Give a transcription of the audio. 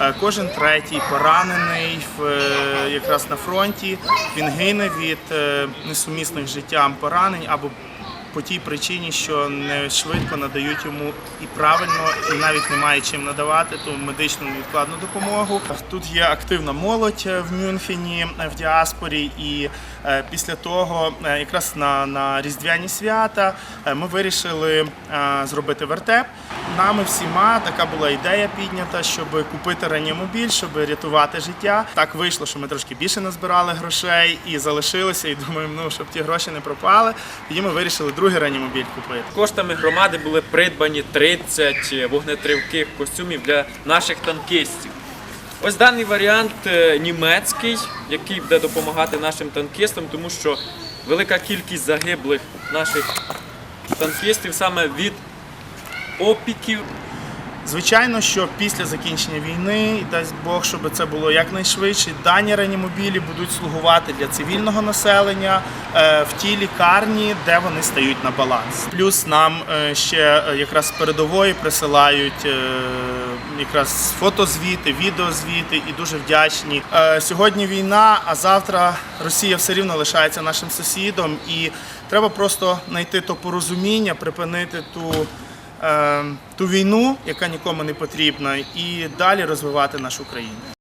Е, Кожен третій поранений е, якраз на фронті. Він гине від е, несумісних життям поранень або по тій причині, що не швидко надають йому і правильно, і навіть немає чим надавати ту медичну невідкладну допомогу. Тут є активна молодь е, в Мюнхені е, в діаспорі, і е, після того, якраз на, на різдвяні свята, ми вирішили зробити вертеп. Нами всіма така була ідея піднята, щоб купити реанімобіль, щоб рятувати життя. Так вийшло, що ми трошки більше назбирали грошей і залишилися. І думаємо, ну щоб ті гроші не пропали. Тоді ми вирішили другий реанімобіль купити. Коштами громади були придбані 30 вогнетривких костюмів для наших танкістів. Ось даний варіант е, німецький, який буде допомагати нашим танкістам, тому що велика кількість загиблих наших танкістів саме від опіків. Звичайно, що після закінчення війни, і дасть Бог, щоб це було якнайшвидше, дані реанімобілі будуть слугувати для цивільного населення е, в тій лікарні, де вони стають на баланс. Плюс нам е, ще е, якраз передової присилають якраз фотозвіти, відеозвіти і дуже вдячні. Сьогодні війна, а завтра Росія все рівно лишається нашим сусідом, і треба просто знайти то порозуміння, припинити ту ту війну, яка нікому не потрібна, і далі розвивати нашу країну.